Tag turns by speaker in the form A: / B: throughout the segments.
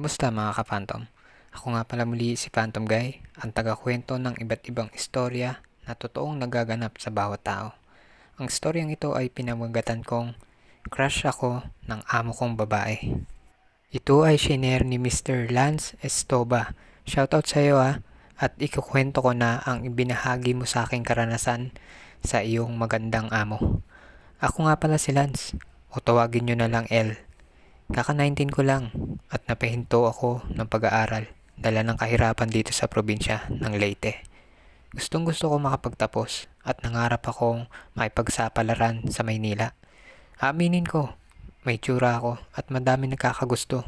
A: Kumusta mga ka-Phantom? Ako nga pala muli si Phantom Guy, ang tagakwento ng iba't ibang istorya na totoong nagaganap sa bawat tao. Ang istoryang ito ay pinamagatan kong crush ako ng amo kong babae. Ito ay shinare ni Mr. Lance Estoba. Shoutout sa iyo ha, at ikukwento ko na ang ibinahagi mo sa aking karanasan sa iyong magandang amo. Ako nga pala si Lance, o tawagin nyo na lang L. Kaka-19 ko lang at napahinto ako ng pag-aaral dala ng kahirapan dito sa probinsya ng Leyte. Gustong gusto ko makapagtapos at nangarap akong makipagsapalaran sa Maynila. Aminin ko, may tsura ako at madami nagkakagusto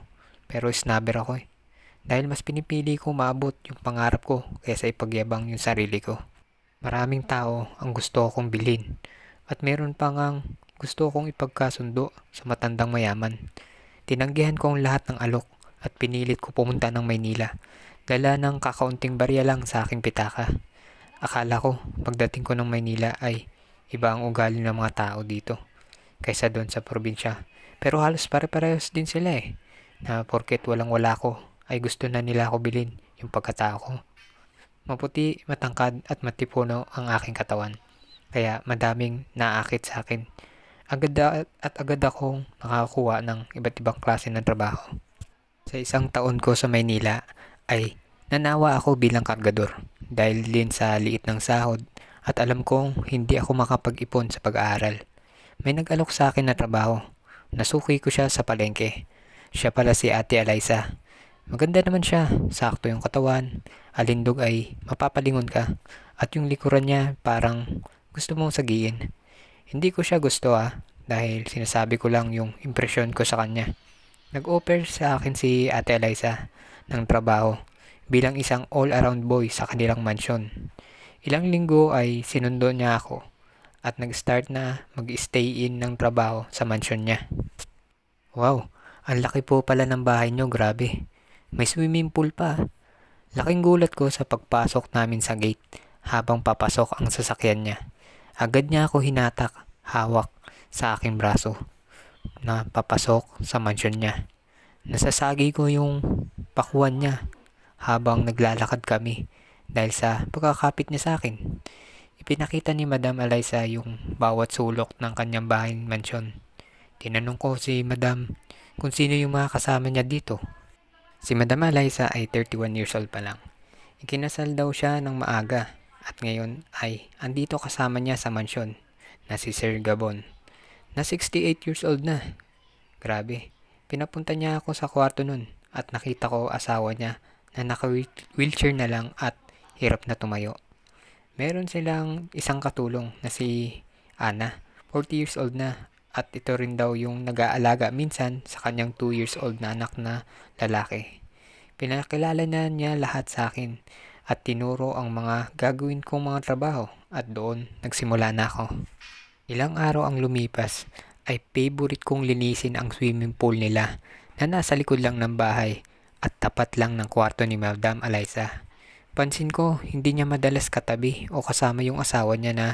A: pero snubber ako eh. Dahil mas pinipili ko maabot yung pangarap ko kaysa ipagyabang yung sarili ko. Maraming tao ang gusto akong bilhin at meron pa ngang gusto kong ipagkasundo sa matandang mayaman. Tinanggihan ko ang lahat ng alok at pinilit ko pumunta ng Maynila. Dala ng kakaunting barya lang sa aking pitaka. Akala ko, pagdating ko ng Maynila ay iba ang ugali ng mga tao dito kaysa doon sa probinsya. Pero halos pare-parehas din sila eh. Na porket walang wala ko ay gusto na nila ako bilhin yung pagkatao ko. Maputi, matangkad at matipuno ang aking katawan. Kaya madaming naakit sa akin agad at agad akong nakakakuha ng iba't ibang klase ng trabaho. Sa isang taon ko sa Maynila ay nanawa ako bilang kargador dahil din sa liit ng sahod at alam kong hindi ako makapag-ipon sa pag-aaral. May nag-alok sa akin na trabaho. Nasuki ko siya sa palengke. Siya pala si Ate Eliza. Maganda naman siya, sakto yung katawan, alindog ay mapapalingon ka, at yung likuran niya parang gusto mong sagiin. Hindi ko siya gusto ah, dahil sinasabi ko lang yung impresyon ko sa kanya. Nag-offer sa akin si Ate Eliza ng trabaho bilang isang all-around boy sa kanilang mansion. Ilang linggo ay sinundo niya ako at nag-start na mag-stay in ng trabaho sa mansion niya. Wow, ang laki po pala ng bahay niyo, grabe. May swimming pool pa. Laking gulat ko sa pagpasok namin sa gate habang papasok ang sasakyan niya. Agad niya ako hinatak, hawak sa aking braso na papasok sa mansion niya. Nasasagi ko yung pakuan niya habang naglalakad kami dahil sa pagkakapit niya sa akin. Ipinakita ni Madam Eliza yung bawat sulok ng kanyang bahay mansion. Tinanong ko si Madam kung sino yung mga kasama niya dito. Si Madam Eliza ay 31 years old pa lang. Ikinasal daw siya ng maaga at ngayon ay andito kasama niya sa mansyon na si Sir Gabon na 68 years old na. Grabe, pinapunta niya ako sa kwarto nun at nakita ko asawa niya na naka-wheelchair na lang at hirap na tumayo. Meron silang isang katulong na si Ana, 40 years old na at ito rin daw yung nag-aalaga minsan sa kanyang 2 years old na anak na lalaki. Pinakilala na niya lahat sa akin at tinuro ang mga gagawin kong mga trabaho at doon nagsimula na ako. Ilang araw ang lumipas ay favorite kong linisin ang swimming pool nila na nasa likod lang ng bahay at tapat lang ng kwarto ni Madam Eliza. Pansin ko hindi niya madalas katabi o kasama yung asawa niya na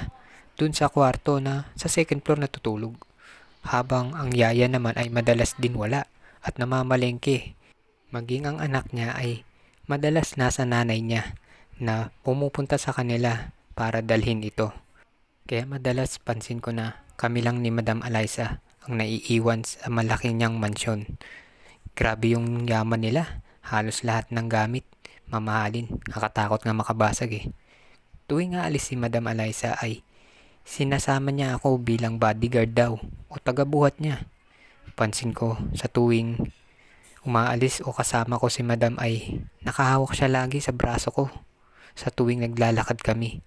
A: dun sa kwarto na sa second floor natutulog. Habang ang yaya naman ay madalas din wala at namamalengke. Maging ang anak niya ay madalas nasa nanay niya na pumupunta sa kanila para dalhin ito. Kaya madalas pansin ko na kami lang ni Madam Eliza ang naiiwan sa malaki niyang mansyon. Grabe yung yaman nila. Halos lahat ng gamit. Mamahalin. Nakatakot nga makabasag eh. Tuwing aalis si Madam Eliza ay sinasama niya ako bilang bodyguard daw o tagabuhat niya. Pansin ko sa tuwing umaalis o kasama ko si Madam ay nakahawak siya lagi sa braso ko sa tuwing naglalakad kami.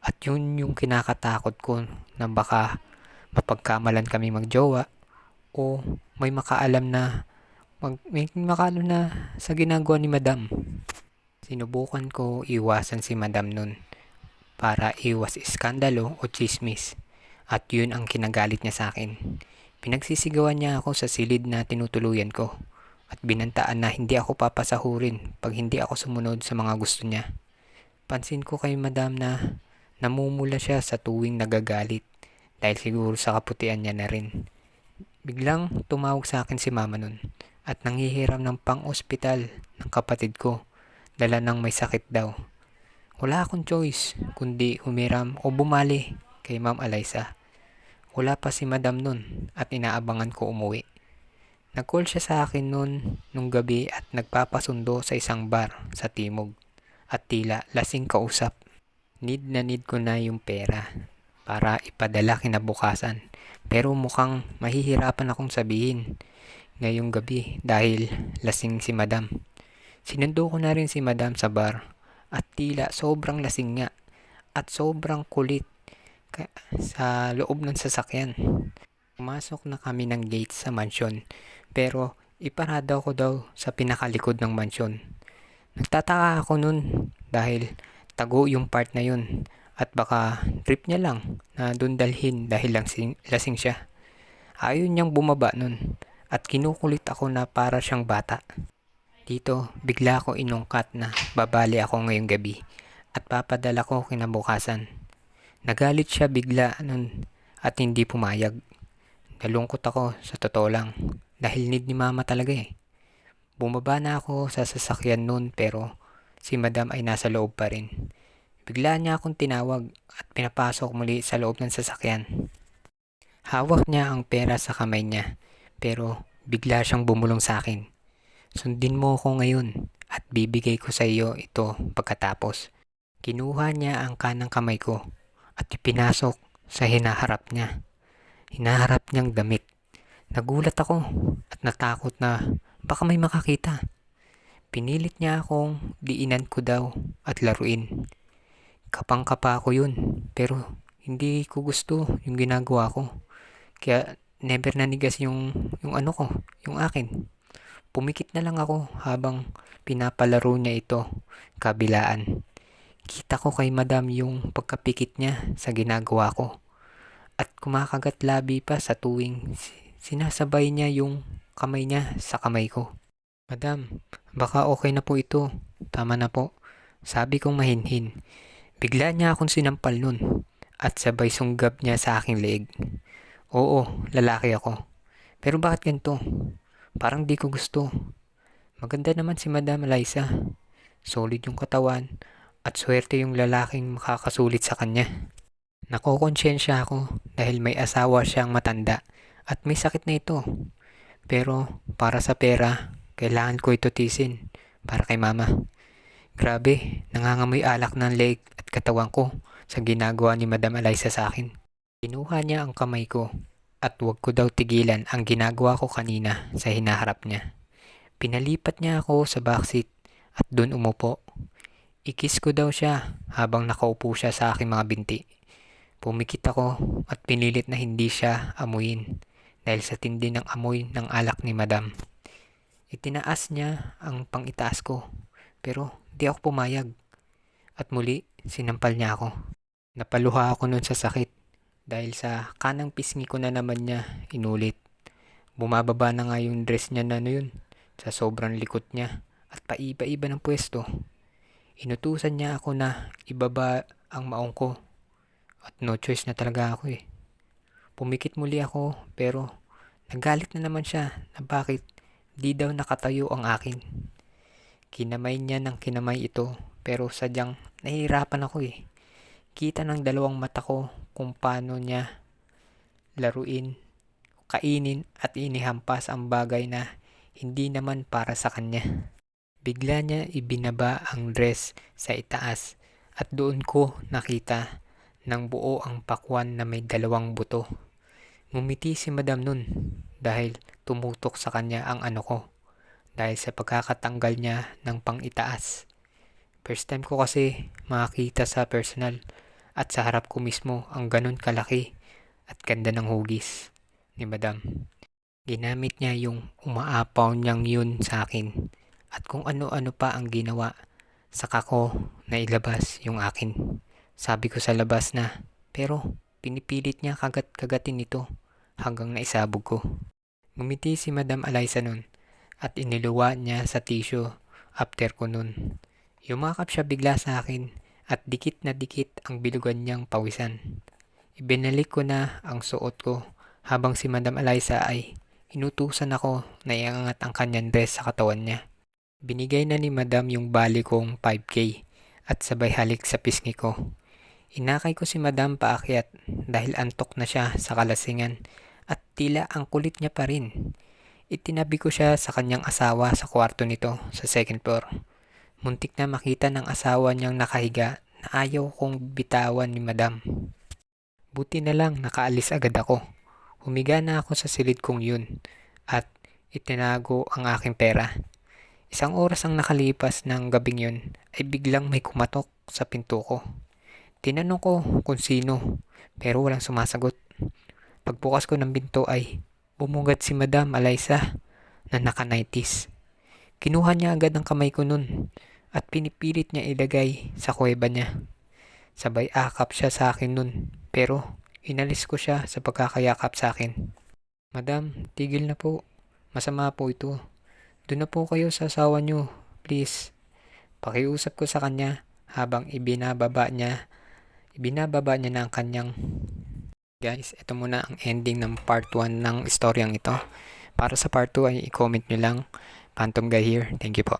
A: At yun yung kinakatakot ko na baka mapagkamalan kami magjowa o may makaalam na mag, may makaalam na sa ginagawa ni Madam. Sinubukan ko iwasan si Madam nun para iwas iskandalo o chismis at yun ang kinagalit niya sa akin. Pinagsisigawan niya ako sa silid na tinutuluyan ko at binantaan na hindi ako papasahurin pag hindi ako sumunod sa mga gusto niya. Pansin ko kay madam na namumula siya sa tuwing nagagalit dahil siguro sa kaputian niya na rin. Biglang tumawag sa akin si mama nun at nanghihiram ng pang-ospital ng kapatid ko dala ng may sakit daw. Wala akong choice kundi humiram o bumali kay Ma'am Eliza. Wala pa si Madam nun at inaabangan ko umuwi. Nag-call siya sa akin noon nung gabi at nagpapasundo sa isang bar sa Timog at tila lasing kausap. Need na need ko na yung pera para ipadala kinabukasan pero mukhang mahihirapan akong sabihin ngayong gabi dahil lasing si madam. Sinundo ko na rin si madam sa bar at tila sobrang lasing nga at sobrang kulit sa loob ng sasakyan. Pumasok na kami ng gate sa mansyon pero iparada ko daw sa pinakalikod ng mansyon. Nagtataka ako nun dahil tago yung part na yun at baka trip niya lang na doon dalhin dahil lang sing, lasing siya. Ayaw niyang bumaba nun at kinukulit ako na para siyang bata. Dito, bigla ako inungkat na babali ako ngayong gabi at papadala ko kinabukasan. Nagalit siya bigla nun at hindi pumayag. Nalungkot ako sa totoo lang dahil need ni mama talaga eh. Bumaba na ako sa sasakyan nun pero si madam ay nasa loob pa rin. Bigla niya akong tinawag at pinapasok muli sa loob ng sasakyan. Hawak niya ang pera sa kamay niya pero bigla siyang bumulong sa akin. Sundin mo ako ngayon at bibigay ko sa iyo ito pagkatapos. Kinuha niya ang kanang kamay ko at ipinasok sa hinaharap niya. Hinaharap niyang damit. Nagulat ako at natakot na baka may makakita. Pinilit niya akong diinan ko daw at laruin. Kapang-kapa ako yun, pero hindi ko gusto yung ginagawa ko. Kaya never nanigas yung, yung ano ko, yung akin. Pumikit na lang ako habang pinapalaro niya ito, kabilaan. Kita ko kay madam yung pagkapikit niya sa ginagawa ko. At kumakagat labi pa sa tuwing sinasabay niya yung kamay niya sa kamay ko. Madam, baka okay na po ito. Tama na po. Sabi kong mahinhin. Bigla niya akong sinampal nun at sabay sunggab niya sa aking leeg. Oo, lalaki ako. Pero bakit ganito? Parang di ko gusto. Maganda naman si Madam Eliza. Solid yung katawan at swerte yung lalaking makakasulit sa kanya. Nakokonsensya ako dahil may asawa siyang matanda at may sakit na ito. Pero para sa pera, kailangan ko ito tisin para kay mama. Grabe, nangangamoy alak ng leg at katawan ko sa ginagawa ni Madam Eliza sa akin. Kinuha niya ang kamay ko at wag ko daw tigilan ang ginagawa ko kanina sa hinaharap niya. Pinalipat niya ako sa backseat at doon umupo. Ikis ko daw siya habang nakaupo siya sa aking mga binti. Pumikit ako at pinilit na hindi siya amuyin dahil sa tindi ng amoy ng alak ni Madam. Itinaas niya ang pangitaas ko pero di ako pumayag. At muli, sinampal niya ako. Napaluha ako nun sa sakit dahil sa kanang pisngi ko na naman niya inulit. Bumababa na nga yung dress niya na ano yun sa sobrang likot niya at paiba-iba ng pwesto. Inutusan niya ako na ibaba ang maong ko at no choice na talaga ako eh. Pumikit muli ako pero nagalit na naman siya na bakit di daw nakatayo ang akin. Kinamay niya ng kinamay ito pero sadyang nahihirapan ako eh. Kita ng dalawang mata ko kung paano niya laruin, kainin at inihampas ang bagay na hindi naman para sa kanya. Bigla niya ibinaba ang dress sa itaas at doon ko nakita ng buo ang pakwan na may dalawang buto. Ngumiti si madam nun dahil tumutok sa kanya ang ano ko dahil sa pagkakatanggal niya ng pang-itaas. First time ko kasi makakita sa personal at sa harap ko mismo ang ganun kalaki at ganda ng hugis ni madam. Ginamit niya yung umaapaw niyang yun sa akin at kung ano-ano pa ang ginawa saka ko na ilabas yung akin. Sabi ko sa labas na pero pinipilit niya kagat-kagatin ito hanggang naisabog ko. Ngumiti si Madam Eliza nun at iniluwa niya sa tissue after ko nun. Yumakap siya bigla sa akin at dikit na dikit ang bilugan niyang pawisan. Ibinalik ko na ang suot ko habang si Madam Eliza ay Inutusan ako na iangat ang kanyang dress sa katawan niya. Binigay na ni madam yung bali kong 5k at sabay halik sa pisngi ko. Inakay ko si madam paakyat dahil antok na siya sa kalasingan at tila ang kulit niya pa rin. Itinabi ko siya sa kanyang asawa sa kwarto nito sa second floor. Muntik na makita ng asawa niyang nakahiga na ayaw kong bitawan ni madam. Buti na lang nakaalis agad ako. Humiga na ako sa silid kong yun at itinago ang aking pera. Isang oras ang nakalipas ng gabing yun ay biglang may kumatok sa pinto ko. Tinanong ko kung sino pero walang sumasagot. Pagbukas ko ng pinto ay bumugat si Madam Alaysa na naka-90s. Kinuha niya agad ang kamay ko nun at pinipilit niya ilagay sa kuweba niya. Sabay akap siya sa akin nun pero inalis ko siya sa pagkakayakap sa akin. Madam, tigil na po. Masama po ito. Doon na po kayo sa asawa niyo. Please. Pakiusap ko sa kanya habang ibinababa niya ibinababa niya na ang kanyang Guys, ito muna ang ending ng part 1 ng istoryang ito. Para sa part 2 ay i-comment nyo lang. Phantom Guy here. Thank you po.